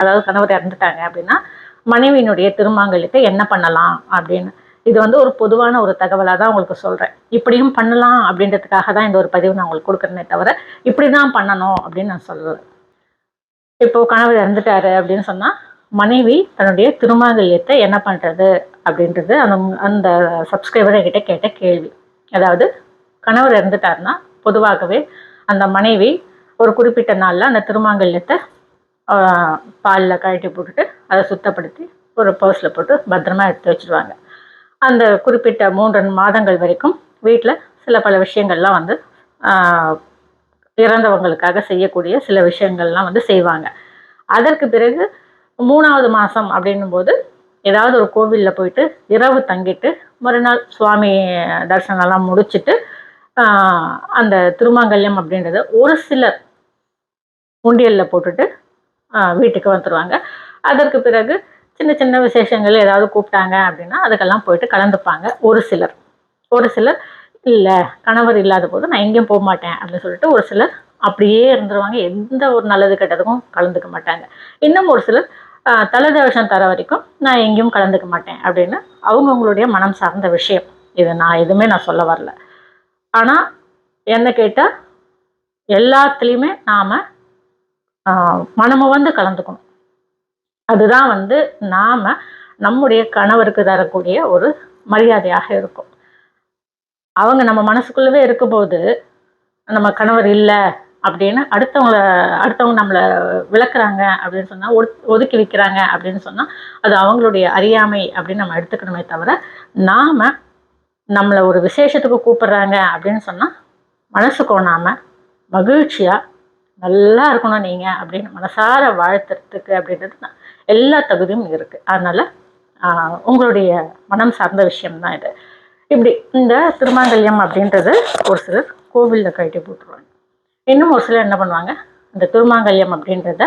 அதாவது கணவர் இறந்துட்டாங்க அப்படின்னா மனைவியினுடைய திருமாங்கல்யத்தை என்ன பண்ணலாம் அப்படின்னு. இது வந்து ஒரு பொதுவான ஒரு தகவலாக தான் உங்களுக்கு சொல்கிறேன் இப்படியும் பண்ணலாம் அப்படின்றதுக்காக தான் இந்த ஒரு பதிவு நான் உங்களுக்கு கொடுக்குறேனே தவிர இப்படி தான் பண்ணணும் அப்படின்னு நான் சொல்லலை. இப்போ கணவர் இறந்துட்டாரு அப்படின்னு சொன்னால் மனைவி தன்னுடைய திருமாங்கல்யத்தை என்ன பண்ணுறது அப்படின்றது அந்த அந்த சப்ஸ்கிரைபரை கிட்ட கேட்ட கேள்வி. அதாவது கணவர் இறந்துட்டாருன்னா பொதுவாகவே அந்த மனைவி ஒரு குறிப்பிட்ட நாளில் அந்த திருமாங்கல்யத்தை பாலில் கழட்டி போட்டுட்டு அதை சுத்தப்படுத்தி ஒரு பர்ஸில் போட்டு பத்திரமா எடுத்து வச்சுருவாங்க. அந்த குறிப்பிட்ட மூன்று மாதங்கள் வரைக்கும் வீட்டில் சில பல விஷயங்கள்லாம் வந்து இறந்தவங்களுக்காக செய்யக்கூடிய சில விஷயங்கள்லாம் வந்து செய்வாங்க. அதற்கு பிறகு மூணாவது மாதம் அப்படின்னும் போது ஏதாவது ஒரு கோவிலில் போயிட்டு இரவு தங்கிட்டு மறுநாள் சுவாமி தரிசனம்லாம் முடிச்சுட்டு அந்த திருமாங்கல்யம் அப்படின்றத ஒரு சிலர் உண்டியலில் போட்டுட்டு வீட்டுக்கு வந்துடுவாங்க அதற்கு பிறகு சின்ன சின்ன விசேஷங்கள் ஏதாவது கூப்பிட்டாங்க அப்படின்னா அதுக்கெல்லாம் போயிட்டு கலந்துப்பாங்க. ஒரு சிலர். ஒரு சிலர் இல்லை கணவர் இல்லாத போது நான் எங்கேயும் போக மாட்டேன் அப்படின்னு சொல்லிட்டு ஒரு சிலர் அப்படியே இருந்துருவாங்க. எந்த ஒரு நல்லது கெட்டதுக்கும் கலந்துக்க மாட்டாங்க. இன்னும் ஒரு சிலர் ஆஹ், தர வரைக்கும் நான் எங்கேயும் கலந்துக்க மாட்டேன் அப்படின்னு அவங்கவுங்களுடைய மனம் சார்ந்த விஷயம். இது நான் எதுவுமே நான் சொல்ல வரல. ஆனால் என்ன கேட்டால் எல்லாத்துலேயுமே நாம் மனமு வந்து கலந்துக்கணும். அதுதான் வந்து நாம் நம்முடைய கணவருக்கு தரக்கூடிய ஒரு மரியாதையாக இருக்கும். அவங்க நம்ம மனசுக்குள்ளவே இருக்கும்போது நம்ம கணவர் இல்லை அப்படின்னு அடுத்தவங்கள அடுத்தவங்க நம்மளை விளக்குறாங்க அப்படின்னு சொன்னால் ஒதுக்கி வைக்கிறாங்க அப்படின்னு சொன்னால் அது அவங்களுடைய அறியாமை அப்படின்னு நம்ம எடுத்துக்கணுமே தவிர நாம் நம்மளை ஒரு விசேஷத்துக்கு கூப்பிடுறாங்க அப்படின்னு சொன்னால் மனசு கோணாமல் மகிழ்ச்சியாக நல்லா இருக்கணும் நீங்கள் அப்படின்னு மனசார வாழ்த்துறதுக்கு அப்படின்றது எல்லா தகுதியும் இருக்குது அதனால் உங்களுடைய மனம் சார்ந்த விஷயம்தான் இது. இப்படி இந்த திருமாங்கல்யம் அப்படின்றது ஒரு சிலர் கோவிலில் கழட்டி போட்டுருவாங்க. இன்னும் ஒரு சிலர் என்ன பண்ணுவாங்க? இந்த திருமாங்கல்யம் அப்படின்றத